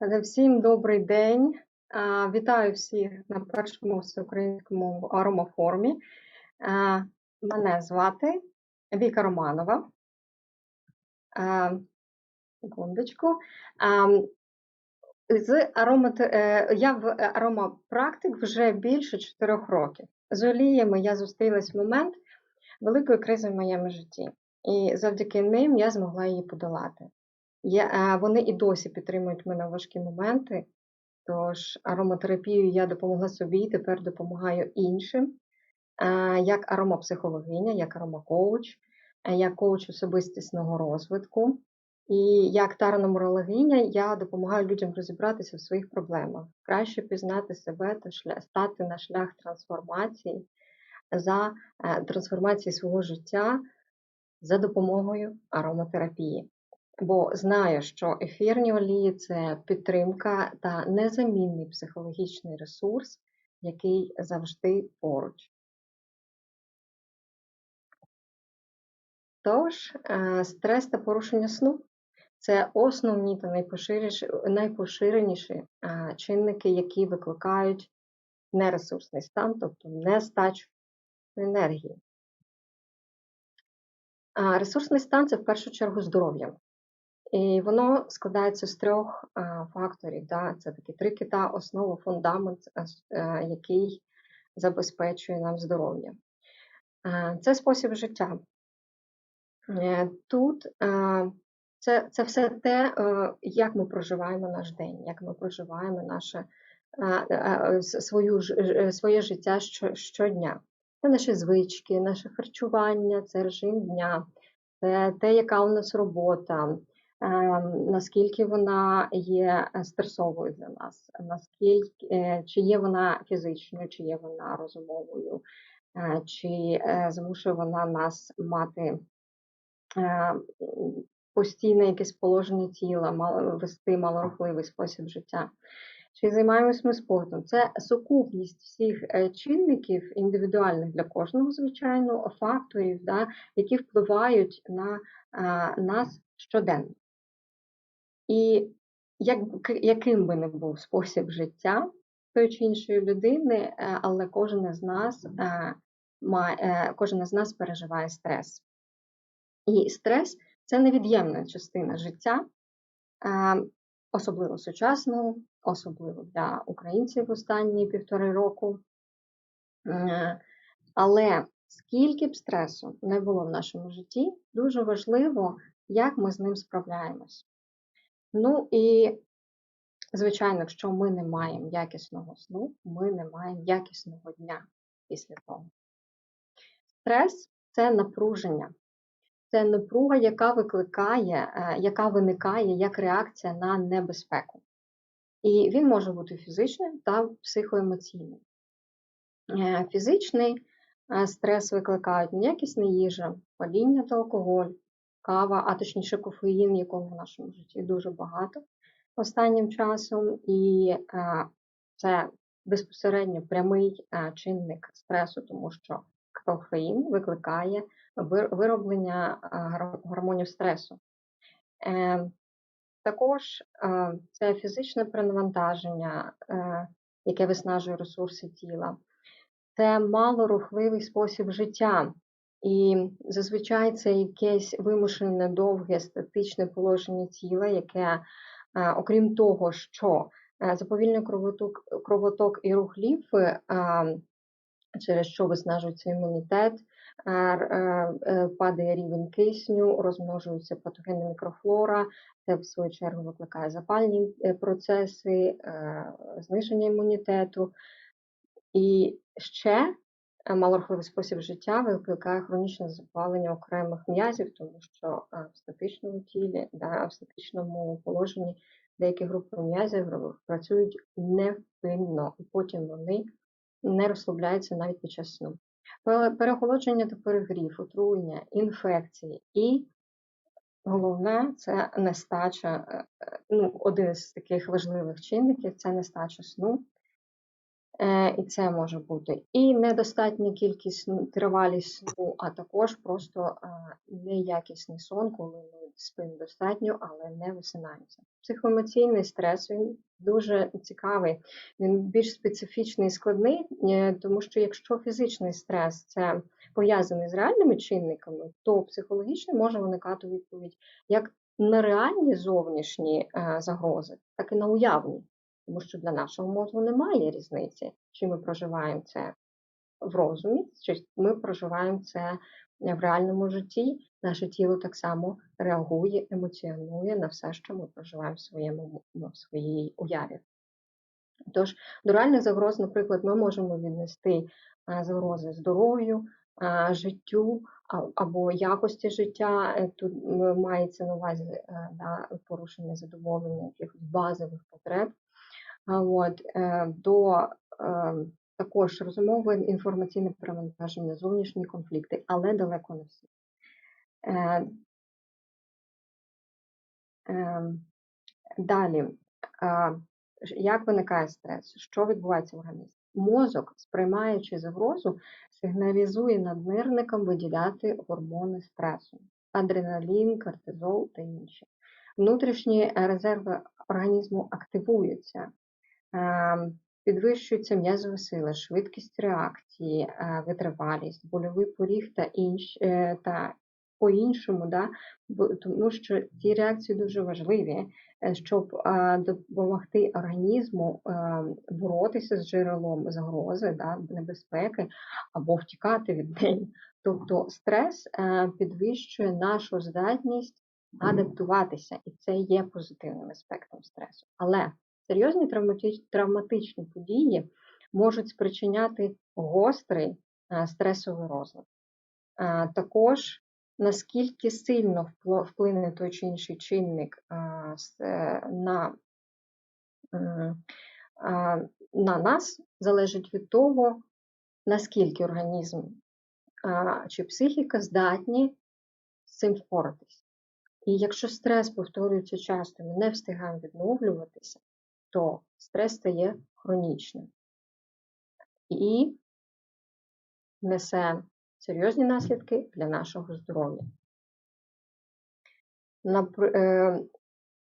Всім добрий день. Вітаю всіх на першому всеукраїнському аромафорумі. А, Мене звати Віка Романова. Секундочку. З аромат... е, Я в аромапрактик вже більше 4 років. З оліями я зустрілась в момент великої кризи в моєму житті. І завдяки ним я змогла її подолати. Я, Вони і досі підтримують мене в важкі моменти. Тож ароматерапію я допомогла собі тепер допомагаю іншим, як аромапсихологиня, як аромакоуч, як коуч особистісного розвитку. І як тараноморологиня я допомагаю людям розібратися в своїх проблемах, краще пізнати себе та стати на шлях трансформації за е, трансформації свого життя за допомогою ароматерапії бо знаю, що ефірні олії це підтримка та незамінний психологічний ресурс, який завжди поруч. Тож, е, стрес та порушення сну це основні та найпоширеніші е, чинники, які викликають нересурсний стан, тобто нестачу енергії. Ресурсний стан це в першу чергу здоров'я. І воно складається з трьох факторів. Да? Це такі три кита, основа, фундамент, е, який забезпечує нам здоров'я. Це спосіб життя. Е, тут це це все те, е, як ми проживаємо наш день, як ми проживаємо наше свою, своє життя щодня. Це наші звички, наше харчування, це режим дня, це те, яка у нас робота. Ем, наскільки вона є е, стресовою для нас, наскільки е, чи є вона фізичною, чи є вона розумовою, е, чи змушує вона нас мати постійне якесь положення тіла, вести малорухливий спосіб життя. Чи займаємось ми спортом? Це сукупність всіх чинників, індивідуальних для кожного, звичайно, факторів, да, які впливають на нас щоденно. І як, яким би не був спосіб життя тої чи іншої людини, е, але кожен із нас е, має, е, кожен із нас переживає стрес. І стрес це невід'ємна частина життя, особливо сучасного, особливо для українців останні півтори року. Але скільки б стресу не було в нашому житті, дуже важливо, як ми з ним справляємось. Ну і, звичайно, якщо ми не маємо якісного сну, ми не маємо якісного дня після того. Стрес це напруження, це напруга, яка викликає, е, яка виникає як реакція на небезпеку. І він може бути фізичним та психоемоційним. Е, фізичний е, стрес викликають неякісна їжа, падіння та алкоголь, кава, а точніше кофеїн, якого в нашому житті дуже багато останнім часом, і е, це безпосередньо прямий е, чинник стресу, тому що кофеїн викликає вироблення е, гормонів стресу. Також це фізичне перенавантаження, яке виснажує ресурси тіла, це малорухливий спосіб життя, і зазвичай це якесь вимушене довге статичне положення тіла, яке, е, окрім того, що е, заповільний кровоток кровоток і рух лімфи, через що виснажується імунітет, е, падає рівень кисню, розмножується патогенна мікрофлора, це в свою чергу викликає запальні процеси, зниження імунітету. І ще малорухливий спосіб життя викликає хронічне запалення окремих м'язів, тому що е, в статичному тілі, да, в статичному положенні деякі групи м'язів працюють невпинно, і потім вони не розслабляються навіть під час сну. Переохолодження та перегрів, отруєння, інфекції і головне це нестача, е, е, ну, один з таких важливих чинників це нестача сну. Е, І це може бути і недостатня кількість тривалість сну, а також просто е, неякісний сон, коли ми спимо достатньо, але не висинаємося. Психоемоційний стрес він дуже цікавий, він більш специфічний і складний, е, тому що якщо фізичний стрес це пов'язаний з реальними чинниками, то психологічний може виникати відповідь як на реальні зовнішні загрози, так і на уявні. Тому що для нашого мозку немає різниці, чи ми проживаємо це в розумі, чи ми проживаємо це в реальному житті. Наше тіло так само реагує, емоціонує на все, що ми проживаємо в своєму в своїй уяві. Тож до реальних загроз, наприклад, ми можемо віднести загрози здоров'ю, життю або якості життя. Е, Тут мається на увазі е, да, порушення задоволення якихось базових потреб. От, е, до також розумове інформаційне перевантаження, зовнішні конфлікти, але далеко не всі. Е, Далі, як виникає стрес? Що відбувається в організмі? Мозок, сприймаючи загрозу, сигналізує наднирникам виділяти гормони стресу: адреналін, кортизол та інші. Внутрішні резерви організму активуються, підвищується м'язова сила, швидкість реакції, витривалість, больовий поріг та інші е, та по-іншому, да? тому що ці реакції дуже важливі, е, щоб допомогти організму е, боротися з джерелом загрози, да, небезпеки або втікати від неї. Тобто стрес підвищує нашу здатність адаптуватися, і це є позитивним аспектом стресу. Але серйозні травматичні події можуть спричиняти гострий е, стресовий розлад. Е, Також наскільки сильно вплине той чи інший чинник е, на, на нас, залежить від того, наскільки організм чи психіка здатні з цим впоратись. І якщо стрес повторюється часто, ми не встигаємо відновлюватися, то стрес стає хронічним. І несе серйозні наслідки для нашого здоров'я. Е,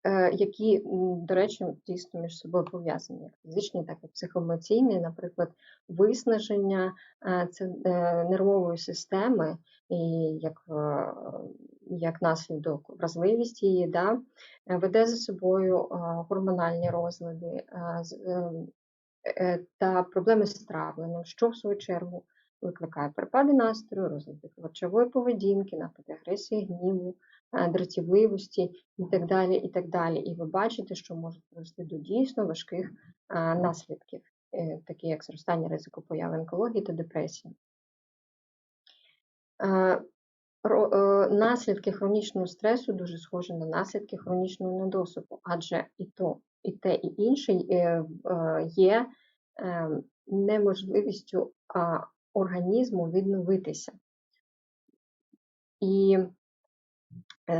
е, які, до речі, дійсно між собою пов'язані, як фізичні, так і психоемоційні, наприклад, виснаження е, нервової системи, і як, як наслідок вразливість її, да, е, веде за собою е, гормональні розлади е, та проблеми з травленням, що в свою чергу викликає перепади настрою, розлади харчової поведінки, напади агресії, гніву, дратівливості і так далі. І так далі. І ви бачите, що може привести до дійсно важких наслідків, такі як зростання ризику появи онкології та депресії. Е, Наслідки хронічного стресу дуже схожі на наслідки хронічного недосипу, адже і то, і те, і інше е, е, є неможливістю організму відновитися. І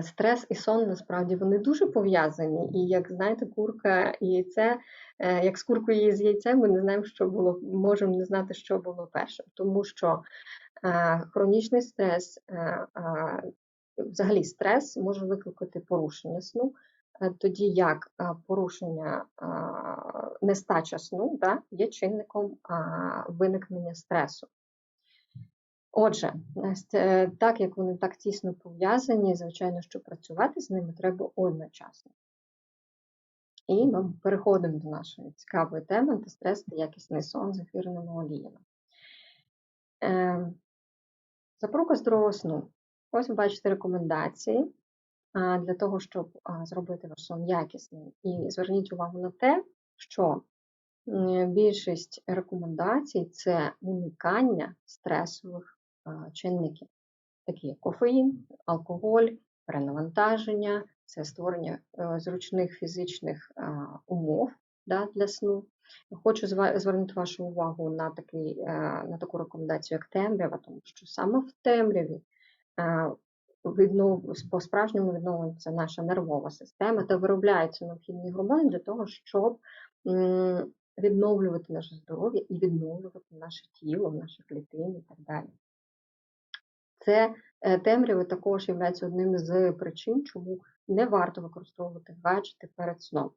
стрес і сон насправді вони дуже пов'язані. І як знаєте, курка і яйце, е, як з куркою і з яйцем, ми не знаємо, що було, можемо не знати, що було першим, тому що е, хронічний стрес, е, е, взагалі стрес може викликати порушення сну, е, тоді як е, порушення е, нестача сну да, є чинником е, виникнення стресу. Отже, е, так як вони так тісно пов'язані, звичайно, що працювати з ними треба одночасно. І ми переходимо до нашої цікавої теми антистрес та якісний сон з ефірними оліями. Е, Запорука здорового сну. Ось ви бачите рекомендації для того, щоб зробити ваш сон якісним. І зверніть увагу на те, що більшість рекомендацій це уникання стресових чинників, такі як кофеїн, алкоголь, перенавантаження, це створення е, зручних фізичних умов да, для сну. Хочу звернути вашу увагу на, такий, е, на таку рекомендацію, як темрява, тому що саме в темряві е, віднов, по-справжньому відновлюється наша нервова система та виробляються необхідні гормони для того, щоб відновлювати наше здоров'я і відновлювати наше тіло, наші клітини і так далі. Це е, темрява також є одним з причин, чому не варто використовувати гаджети перед сном.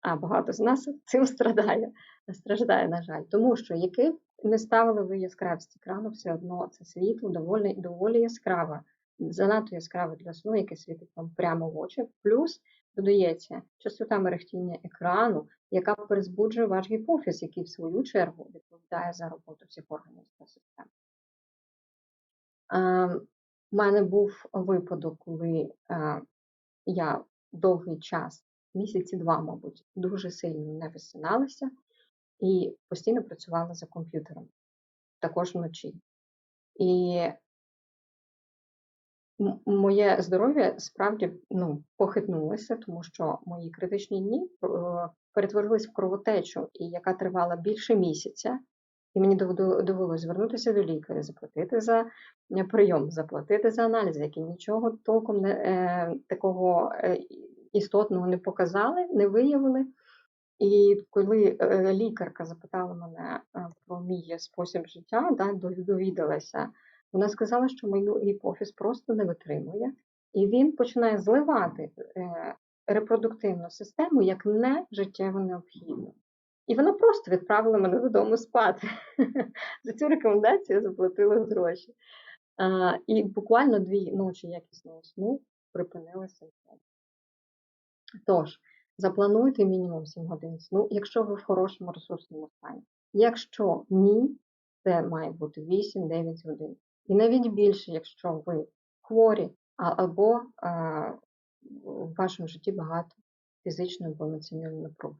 А багато з нас цим страдає, страждає, на жаль. Тому що який не ставили ви яскравість екрану, все одно це світло доволі доволі яскраве, занадто яскраве для сну, яке світить вам прямо в очі. Плюс додається частота мерехтіння екрану, яка перезбуджує ваш гіпофіз, який в свою чергу відповідає за роботу всіх органів та систем. У мене був випадок, коли я довгий час, місяці два, мабуть, дуже сильно не висиналася і постійно працювала за комп'ютером, також вночі. І моє здоров'я справді ну, похитнулося, тому що мої критичні дні е, перетворились в кровотечу, і яка тривала більше місяця. І мені довелося звернутися до лікаря, заплатити за е, прийом, заплатити за аналізи, які нічого толком не, е, такого е, істотного не показали, не виявили. І коли е, лікарка запитала мене про мій спосіб життя, да, довідалася, вона сказала, що мою гіпофіз просто не витримує, і він починає зливати репродуктивну систему як не життєво необхідно. І вона просто відправила мене додому спати. За цю рекомендацію я заплатила гроші. А, І буквально дві ночі якісного сну припинили симптоми. Тож, заплануйте мінімум 7 годин сну, якщо ви в хорошому ресурсному стані. Якщо ні, це має бути 8-9 годин. І навіть більше, якщо ви хворі, або а, в вашому житті багато фізичної або емоційної напруги.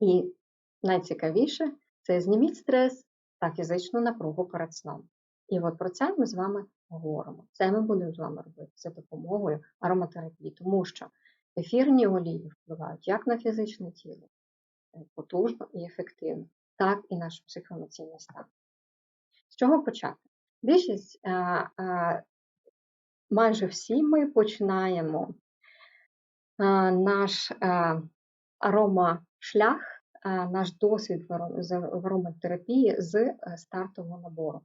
І найцікавіше це зніміть стрес та фізичну напругу перед сном. І от про це ми з вами говоримо. Це ми будемо з вами робити за допомогою ароматерапії, тому що ефірні олії впливають як на фізичне тіло, е, потужно і ефективно, так і наш психоемоційний стан. З чого почати? Більшість, е, е, майже всі ми починаємо наш а, аромашлях, наш досвід в ароматерапії з стартового набору.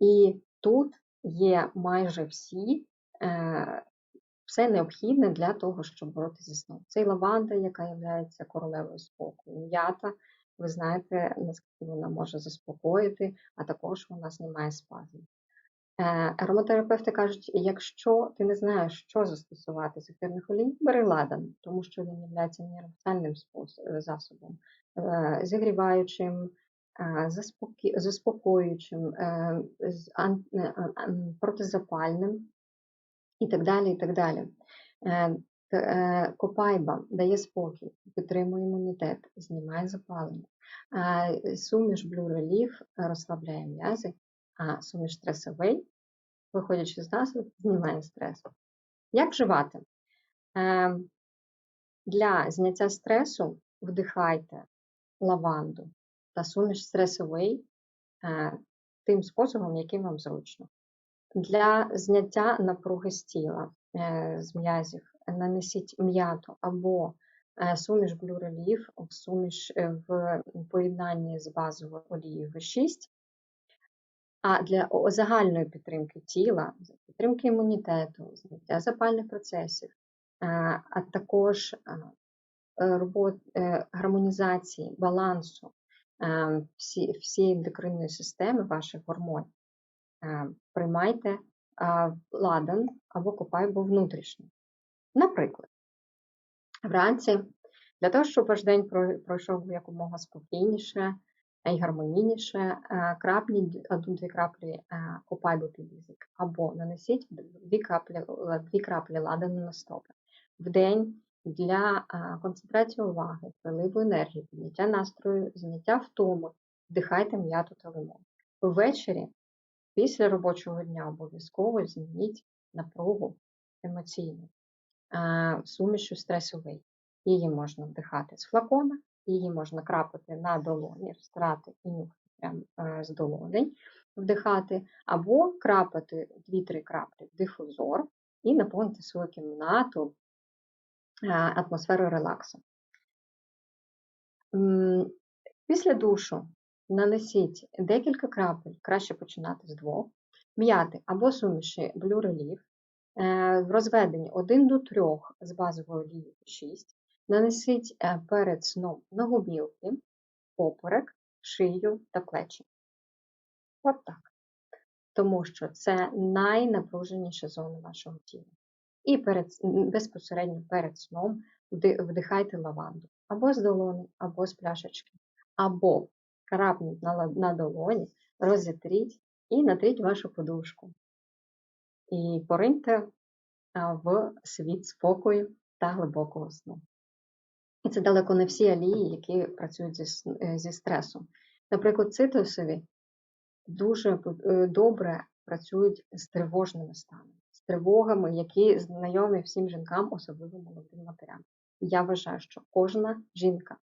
І тут є майже всі, е, все необхідне для того, щоб боротися зі сном. Це лаванда, яка є королевою спокою, м'ята. Ви знаєте, наскільки вона може заспокоїти, а також вона знімає спазм. Е, ароматерапевти кажуть, якщо ти не знаєш, що застосувати з ефірних олій, бери ладан, тому що він є універсальним засобом, е, зігріваючим, заспокоюючим, е, е, протизапальним і так далі. і так далі. Е, копайба дає спокій, підтримує імунітет, знімає запалення. Суміш Blue Relief розслабляє м'язи, а суміш стресовий, виходячи з назви, знімає стрес. Як вживати? Для зняття стресу вдихайте лаванду, та суміш стресовий е, тим способом, яким вам зручно. Для зняття напруги з тіла, е, з м'язів, нанесіть м'яту або е, суміш Relief в суміш в поєднанні з базовою олією В6. А для загальної підтримки тіла, підтримки імунітету, зняття запальних процесів, а також робот, гармонізації, балансу Ем, всі, всі ендокринної системи ваших гормонів. Приймайте ладан або копайбу внутрішньо. Наприклад, вранці, для того, щоб ваш день пройшов якомога спокійніше і гармонійніше, е, крапні одну-дві краплі е, копайбу під язик, або нанесіть дві краплі, дві краплі ладану на стопи. В день для концентрації уваги, приливу енергії, підняття настрою, зняття втоми, вдихайте м'яту та лимон. Ввечері, після робочого дня, обов'язково змініть напругу емоційну, сумішу стресовий. Її можна вдихати з флакона, її можна крапати на долоні, страти і нюхати прямо е, з долонень, вдихати, або крапати 2-3 краплі в дифузор і наповнити свою кімнату атмосферу релаксу. Після душу нанесіть декілька крапель, краще починати з двох, м'яти або суміші Blue Relief, е, в розведенні 1 до 3 з базовою олією 6. Нанесіть е, перед сном на губілки, поперек, шию та плечі. От так. Тому що це найнапруженіша зона вашого тіла. І перед, безпосередньо перед сном вдихайте лаванду або з долоні, або з пляшечки, або крапніть на, на долоні, розітріть і натріть вашу подушку. І пориньте в світ спокою та глибокого сну. І це далеко не всі алії, які працюють зі, е, зі стресом. Наприклад, цитрусові дуже е, добре працюють з тривожними станами, з тривогами, які знайомі всім жінкам, особливо молодим матерям. Я вважаю, що кожна жінка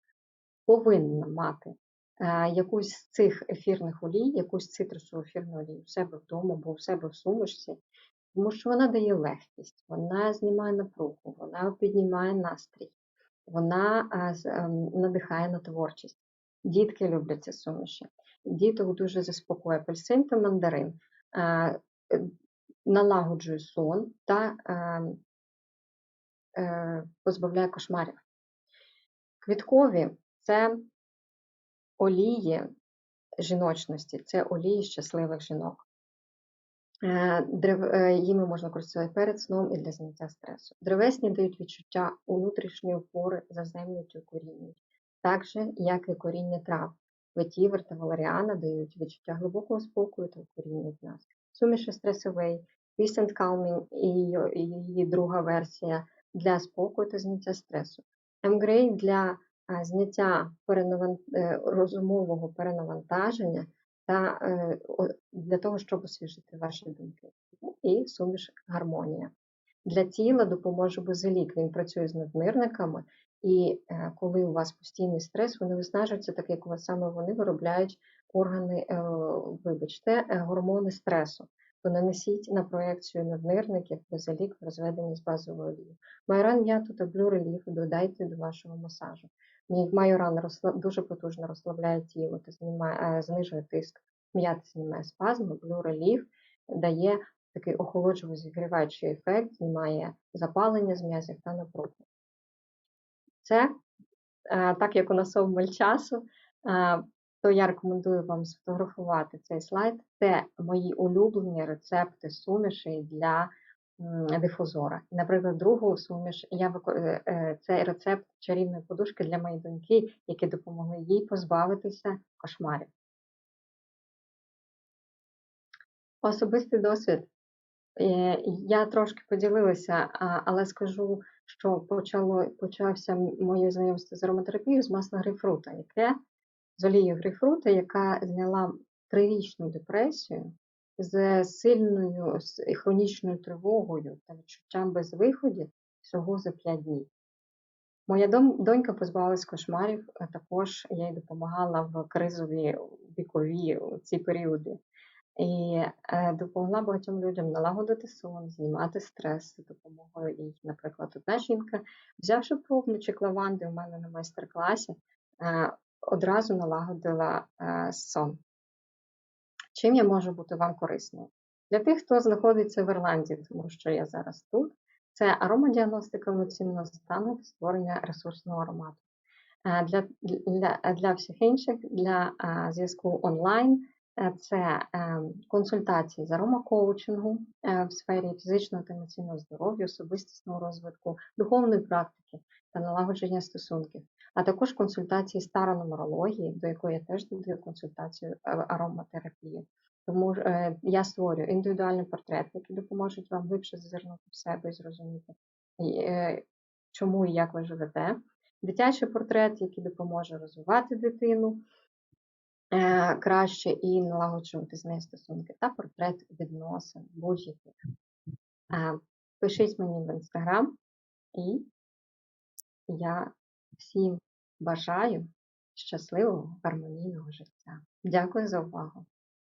повинна мати е, якусь з цих ефірних олій, якусь цитрусову ефірну олію у себе вдома або у себе в сумочці, тому що вона дає легкість, вона знімає напругу, вона піднімає настрій, вона е, ем, надихає на творчість. Дітки люблять ці суміші. Діток дуже заспокоює апельсин та мандарин, е, е, налагоджує сон та е, е, позбавляє кошмарів. Квіткові це олії жіночності, це олії щасливих жінок. Е, е, Їми можна користуватися перед сном і для зняття стресу. Древесні дають відчуття внутрішньої опори, заземлюють і коріння, так же, як і коріння трав. Ветівер та валеріана дають відчуття глибокого спокою та укорінюють нас. Суміші стресовий, Peace and Calming і її- друга версія для спокою та зняття стресу. Емгрей для зняття е, розумового перенавантаження та е, для того, щоб освіжити ваші думки. І суміш гармонія. Для тіла допоможе базилік. Він працює з наднирниками, і е, коли у вас постійний стрес, вони виснажуються, так як у вас саме вони виробляють органи, е, вибачте, гормони стресу. То нанесіть на проекцію наднирників базилік в розведенні з базовою олією. Майоран м'яту та блю реліф додайте до вашого масажу. Мій майоран розсла- дуже потужно розслабляє тіло та е, знижує тиск. М'ята знімає блю реліф дає такий охолоджуючий зігріваючий ефект, знімає запалення з м'язів та напругу. Це, е, так як у нас обмаль часу, е, то я рекомендую вам сфотографувати цей слайд. Це мої улюблені рецепти сумішей для дифузора. Наприклад, другу суміш я вико- е, е, це рецепт чарівної подушки для моєї доньки, які допомогли їй позбавитися кошмарів. Особистий досвід. Е, Я трошки поділилася, але скажу, що почало, почався моє знайомство з ароматерапією з масла грейпфрута, яке з олією грейпфрута, яка зняла трирічну депресію з сильною з хронічною тривогою та відчуттям безвиходів всього за 5 днів. Моя донька позбавилась кошмарів, а також я їй допомагала в кризові вікові ці періоди. І е, допомогла багатьом людям налагодити сон, знімати стрес допомогою і, наприклад, одна жінка, взявши пробничок лаванди у мене на майстер-класі, е, одразу налагодила е, сон. Чим я можу бути вам корисною? Для тих, хто знаходиться в Ірландії, тому що я зараз тут, це аромадіагностика емоційного стану та створення ресурсного аромату. Е, Для, для, для всіх інших, для е, зв'язку онлайн, це е, консультації з аромакоучингу е, в сфері фізичного та емоційного здоров'я, особистісного розвитку, духовної практики та налагодження стосунків, а також консультації старонумерології, до якої я теж додаю консультацію е, ароматерапії. Тому е, я створюю індивідуальний портрет, який допоможуть вам глибше зазирнути в себе і зрозуміти, е, чому і як ви живете. Дитячий портрет, який допоможе розвивати дитину е, краще і налагоджувати з нею стосунки, та портрет відносин будь-яких. Е, Пишіть мені в інстаграм, і я всім бажаю щасливого, гармонійного життя. Дякую за увагу!